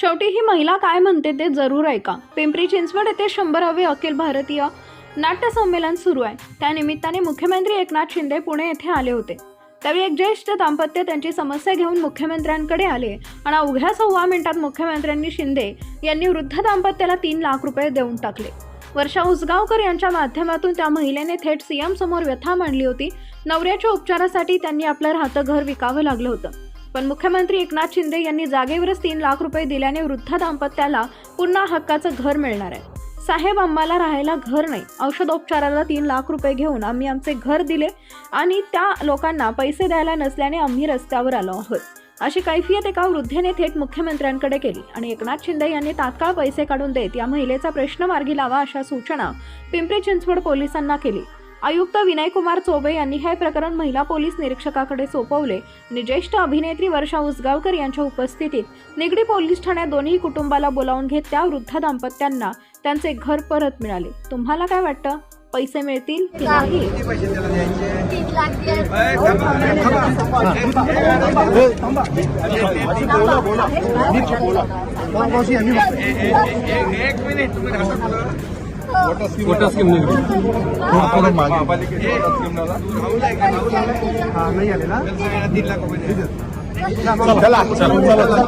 शेवटी ही महिला काय म्हणते ते जरूर ऐका. पिंपरी चिंचवड येथे शंभरावे अखिल भारतीय नाट्य संमेलन सुरू आहे. त्यानिमित्ताने मुख्यमंत्री एकनाथ शिंदे पुणे येथे आले होते. त्यावेळी एक ज्येष्ठ दाम्पत्य त्यांची समस्या घेऊन मुख्यमंत्र्यांकडे आले आणि अवघ्या सव्वा मिनिटात मुख्यमंत्र्यांनी शिंदे यांनी वृद्ध दाम्पत्याला तीन लाख रुपये देऊन टाकले. वर्षा उसगावकर यांच्या माध्यमातून त्या महिलेने थेट सीएम समोर व्यथा मांडली होती. नवऱ्याच्या उपचारासाठी त्यांनी आपलं राहतं घर विकावं लागलं होतं. पण मुख्यमंत्री एकनाथ शिंदे यांनी जागेवरच तीन लाख रुपये दिल्याने वृद्ध दाम्पत्याला पुन्हा हक्काचं घर मिळणार आहे. साहेब आम्हाला राहायला घर नाही. औषधोपचाराला तीन लाख रुपये घेऊन आम्ही आमचे घर दिले आणि त्या लोकांना पैसे द्यायला नसल्याने आम्ही रस्त्यावर आलो आहोत. अशी कैफियत एका वृद्धेने थेट मुख्यमंत्र्यांकडे केली आणि एकनाथ शिंदे यांनी तात्काळ पैसे काढून देत या महिलेचा प्रश्न मार्गी लावा अशा सूचना पिंपरी चिंचवड पोलिसांना केली. आयुक्त विनयकुमार चोबे यांनी हे प्रकरण महिला पोलीस निरीक्षकाकडे सोपवले. आणि ज्येष्ठ अभिनेत्री वर्षा उसगावकर यांच्या उपस्थितीत निगडी पोलीस ठाण्यात दोन्ही कुटुंबाला बोलावून घेत त्या वृद्ध दाम्पत्यांना त्यांचे घर परत मिळाले. तुम्हाला काय वाटतं? पैसे मिळतील की नाही? एक मिनिट छोटा स्कीम निघली महापालिकेची मोठा स्कीम. चला चला.